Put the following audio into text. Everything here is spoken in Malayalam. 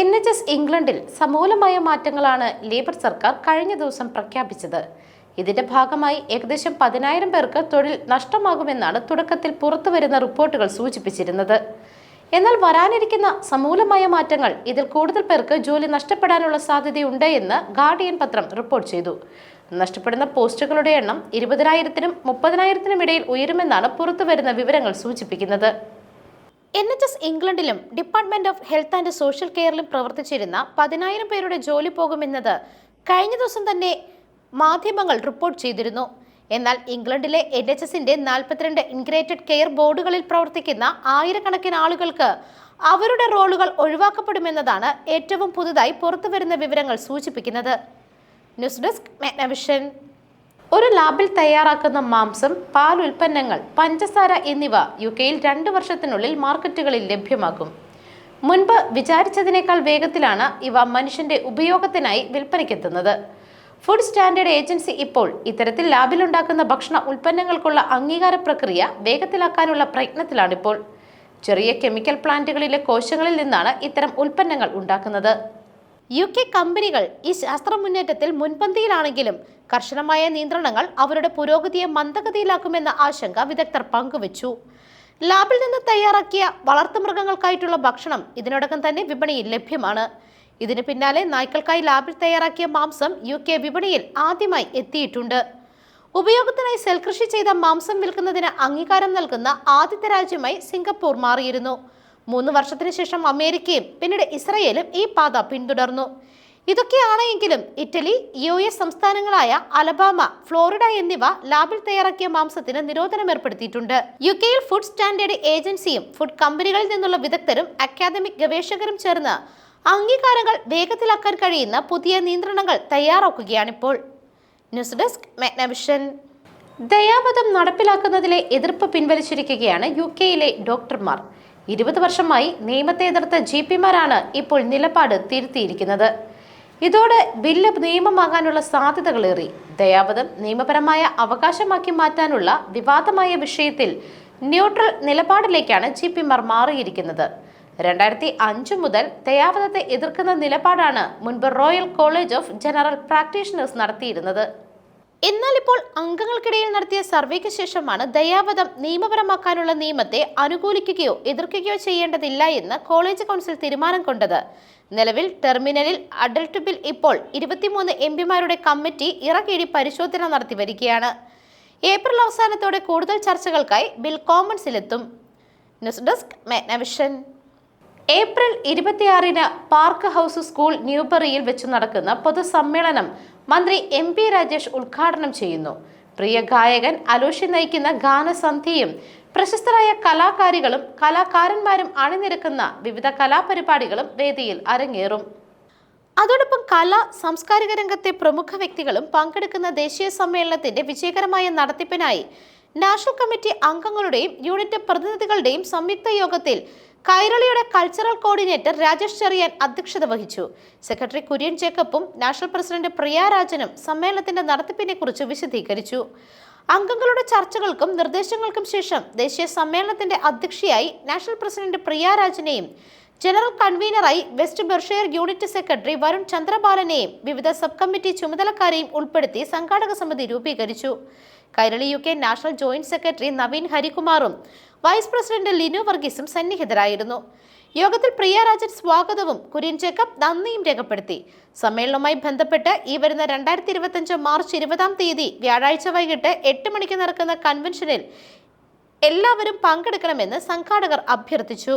എൻ എച്ച് എസ് ഇംഗ്ലണ്ടിൽ സമൂലമായ മാറ്റങ്ങളാണ് ലേബർ സർക്കാർ കഴിഞ്ഞ ദിവസം പ്രഖ്യാപിച്ചത്. ഇതിന്റെ ഭാഗമായി ഏകദേശം പതിനായിരം പേർക്ക് തൊഴിൽ നഷ്ടമാകുമെന്നാണ് തുടക്കത്തിൽ പുറത്തുവരുന്ന റിപ്പോർട്ടുകൾ സൂചിപ്പിച്ചിരുന്നത്. എന്നാൽ വരാനിരിക്കുന്ന സമൂലമായ മാറ്റങ്ങൾ ഇതിൽ കൂടുതൽ പേർക്ക് ജോലി നഷ്ടപ്പെടാനുള്ള സാധ്യതയുണ്ട് എന്ന് ഗാർഡിയൻ പത്രം റിപ്പോർട്ട് ചെയ്തു. നഷ്ടപ്പെടുന്ന പോസ്റ്റുകളുടെ എണ്ണം ഇരുപതിനായിരത്തിനും മുപ്പതിനായിരത്തിനും ഇടയിൽ ഉയരുമെന്നാണ് പുറത്തുവരുന്ന വിവരങ്ങൾ സൂചിപ്പിക്കുന്നത്. N H S ഇംഗ്ലണ്ടിലും department of health and social കെയറിലും പ്രവർത്തിച്ചിരുന്ന പതിനായിരം പേരുടെ ജോലി പോകുമെന്നത് കഴിഞ്ഞ ദിവസം തന്നെ മാധ്യമങ്ങൾ റിപ്പോർട്ട് ചെയ്തിരുന്നു. എന്നാൽ ഇംഗ്ലണ്ടിലെ എൻ എച്ച് എസിന്റെ നാൽപ്പത്തിരണ്ട് ഇൻഗ്രേറ്റഡ് കെയർ ബോർഡുകളിൽ പ്രവർത്തിക്കുന്ന ആയിരക്കണക്കിന് ആളുകൾക്ക് അവരുടെ റോളുകൾ ഒഴിവാക്കപ്പെടുമെന്നതാണ് ഏറ്റവും പുതുതായി പുറത്തുവരുന്ന വിവരങ്ങൾ സൂചിപ്പിക്കുന്നത്. ന്യൂസ് ഡെസ്ക് മെഗ്നവിഷൻ ഒരു ലാബിൽ തയ്യാറാക്കുന്ന മാംസം പാൽ ഉൽപ്പന്നങ്ങൾ പഞ്ചസാര എന്നിവ യു കെയിൽ രണ്ട് വർഷത്തിനുള്ളിൽ മാർക്കറ്റുകളിൽ ലഭ്യമാകും. മുൻപ് വിചാരിച്ചതിനേക്കാൾ വേഗത്തിലാണ് ഇവ മനുഷ്യന്റെ ഉപയോഗത്തിനായി വിൽപ്പനയ്ക്കെത്തുന്നത്. ഫുഡ് സ്റ്റാൻഡേർഡ് ഏജൻസി ഇപ്പോൾ ഇത്തരത്തിൽ ലാബിലുണ്ടാക്കുന്ന ഭക്ഷണ ഉൽപ്പന്നങ്ങൾക്കുള്ള അംഗീകാര പ്രക്രിയ വേഗത്തിലാക്കാനുള്ള പ്രയത്നത്തിലാണിപ്പോൾ. ചെറിയ കെമിക്കൽ പ്ലാന്റുകളിലെ കോശങ്ങളിൽ നിന്നാണ് ഇത്തരം ഉൽപ്പന്നങ്ങൾ ഉണ്ടാക്കുന്നത്. യു കെ കമ്പനികൾ ഈ ശാസ്ത്ര മുന്നേറ്റത്തിൽ മുൻപന്തിയിലാണെങ്കിലും കർശനമായ നിയന്ത്രണങ്ങൾ അവരുടെ പുരോഗതിയെ മന്ദഗതിയിലാക്കുമെന്ന ആശങ്ക വിദഗ്ധർ പങ്കുവച്ചു. ലാബിൽ നിന്ന് തയ്യാറാക്കിയ വളർത്തുമൃഗങ്ങൾക്കായിട്ടുള്ള ഭക്ഷണം ഇതിനോടകം തന്നെ വിപണിയിൽ ലഭ്യമാണ്. ഇതിന് പിന്നാലെ നായ്ക്കൾക്കായി ലാബിൽ തയ്യാറാക്കിയ മാംസം യു കെ വിപണിയിൽ ആദ്യമായി എത്തിയിട്ടുണ്ട്. ഉപയോഗത്തിനായി സെൽകൃഷി ചെയ്ത മാംസം വിൽക്കുന്നതിന് അംഗീകാരം നൽകുന്ന ആദ്യത്തെ രാജ്യമായി സിംഗപ്പൂർ മാറിയിരുന്നു. മൂന്ന് വർഷത്തിന് ശേഷം അമേരിക്കയും പിന്നീട് ഇസ്രയേലും ഈ പാത പിന്തുടർന്നു. ഇതൊക്കെയാണെങ്കിലും ഇറ്റലി യു എസ് സംസ്ഥാനങ്ങളായ അലബാമ ഫ്ലോറിഡ എന്നിവ ലാബിൽ തയ്യാറാക്കിയ മാംസത്തിന് നിരോധനം ഏർപ്പെടുത്തിയിട്ടുണ്ട്. യു കെയിൽ ഫുഡ് സ്റ്റാൻഡേർഡ് ഏജൻസിയും ഫുഡ് കമ്പനികളിൽ നിന്നുള്ള വിദഗ്ധരും അക്കാദമിക് ഗവേഷകരും ചേർന്ന് അംഗീകാരങ്ങൾ വേഗത്തിലാക്കാൻ കഴിയുന്ന പുതിയ നിയന്ത്രണങ്ങൾ തയ്യാറാക്കുകയാണിപ്പോൾ. ന്യൂസ് ഡെസ്ക് മെഗ്നവിഷൻ ദയാപഥം നടപ്പിലാക്കുന്നതിലെ എതിർപ്പ് പിൻവലിച്ചിരിക്കുകയാണ് യു കെയിലെ ഡോക്ടർമാർ. ഇരുപത് വർഷമായി നിയമത്തെ എതിർത്ത ജി പിമാരാണ് ഇപ്പോൾ നിലപാട് തിരുത്തിയിരിക്കുന്നത്. ഇതോടെ ബില്ല് നിയമമാകാനുള്ള സാധ്യതകളേറി. ദയാവധം നിയമപരമായ അവകാശമാക്കി മാറ്റാനുള്ള വിവാദമായ വിഷയത്തിൽ ന്യൂട്രൽ നിലപാടിലേക്കാണ് ജി പിമാർ മാറിയിരിക്കുന്നത്. രണ്ടായിരത്തി അഞ്ച് മുതൽ ദയാവധത്തെ എതിർക്കുന്ന നിലപാടാണ് മുൻപ് Royal College of General Practitioners നടത്തിയിരുന്നത്. എന്നാൽ ഇപ്പോൾ അംഗങ്ങൾക്കിടയിൽ നടത്തിയ സർവേക്ക് ശേഷമാണ് ദയാവധം നിയമപരമാക്കാനുള്ള നിയമത്തെ അനുകൂലിക്കുകയോ എതിർക്കുകയോ ചെയ്യേണ്ടതില്ല എന്ന് കോളേജ് കൗൺസിൽ തീരുമാനം കൊണ്ടത്. നിലവിൽ ടെർമിനലിൽ അഡൽട്ട് ബിൽ ഇപ്പോൾ ഇരുപത്തിമൂന്ന് എം പിമാരുടെ കമ്മിറ്റി ഇറക്കിയിടി പരിശോധന നടത്തി വരികയാണ്. ഏപ്രിൽ അവസാനത്തോടെ കൂടുതൽ ചർച്ചകൾക്കായി bill കോമൺസിലെത്തും. News desk Magnavision. April ഇരുപത്തിയാറിന് പാർക്ക് ഹൗസ് സ്കൂൾ ന്യൂബറിയിൽ വെച്ച് നടക്കുന്ന പൊതുസമ്മേളനം മന്ത്രി എം പി രാജേഷ് ഉദ്ഘാടനം ചെയ്യുന്നു. പ്രിയ ഗായകൻ അലോഷി നയിക്കുന്ന ഗാനസന്ധ്യയും പ്രശസ്തരായ കലാകാരികളും കലാകാരന്മാരും അണിനിരക്കുന്ന വിവിധ കലാപരിപാടികളും വേദിയിൽ അരങ്ങേറും. അതോടൊപ്പം കല സാംസ്കാരിക രംഗത്തെ പ്രമുഖ വ്യക്തികളും പങ്കെടുക്കുന്ന ദേശീയ സമ്മേളനത്തിന്റെ വിജയകരമായ നടത്തിപ്പിനായി നാഷണൽ കമ്മിറ്റി അംഗങ്ങളുടെയും യൂണിറ്റ് പ്രതിനിധികളുടെയും സംയുക്ത യോഗത്തിൽ കൈരളിയുടെ കൾച്ചറൽ കോർഡിനേറ്റർ രാജേഷ് ചെറിയാൻ അധ്യക്ഷത വഹിച്ചു. സെക്രട്ടറി കുര്യൻ ജേക്കബും നാഷണൽ പ്രസിഡന്റ് പ്രിയ രാജനും സമ്മേളനത്തിന്റെ നടത്തിപ്പിനെ കുറിച്ച് വിശദീകരിച്ചു. അംഗങ്ങളുടെ ചർച്ചകൾക്കും നിർദ്ദേശങ്ങൾക്കും ശേഷം ദേശീയ സമ്മേളനത്തിന്റെ അധ്യക്ഷയായി നാഷണൽ പ്രസിഡന്റ് പ്രിയ രാജനെയും general കൺവീനറായി West Berkshire unit secretary Varun ചന്ദ്രബാലനെയും വിവിധ സബ് കമ്മിറ്റി ചുമതലക്കാരെയും ഉൾപ്പെടുത്തി സംഘാടക സമിതി രൂപീകരിച്ചു. Kairali U K national joint secretary Naveen ഹരികുമാറും vice president Linu വർഗീസും സന്നിഹിതരായിരുന്നു. യോഗത്തിൽ പ്രിയരാജൻ സ്വാഗതവും കുര്യൻ ജേക്കബ് നന്ദിയും രേഖപ്പെടുത്തി. സമ്മേളനവുമായി ബന്ധപ്പെട്ട് ഈ വരുന്ന രണ്ടായിരത്തി ഇരുപത്തിയഞ്ച് മാർച്ച് ഇരുപതാം തീയതി വ്യാഴാഴ്ച വൈകിട്ട് എട്ട് മണിക്ക് നടക്കുന്ന കൺവെൻഷനിൽ എല്ലാവരും പങ്കെടുക്കണമെന്ന് സംഘാടകർ അഭ്യർത്ഥിച്ചു.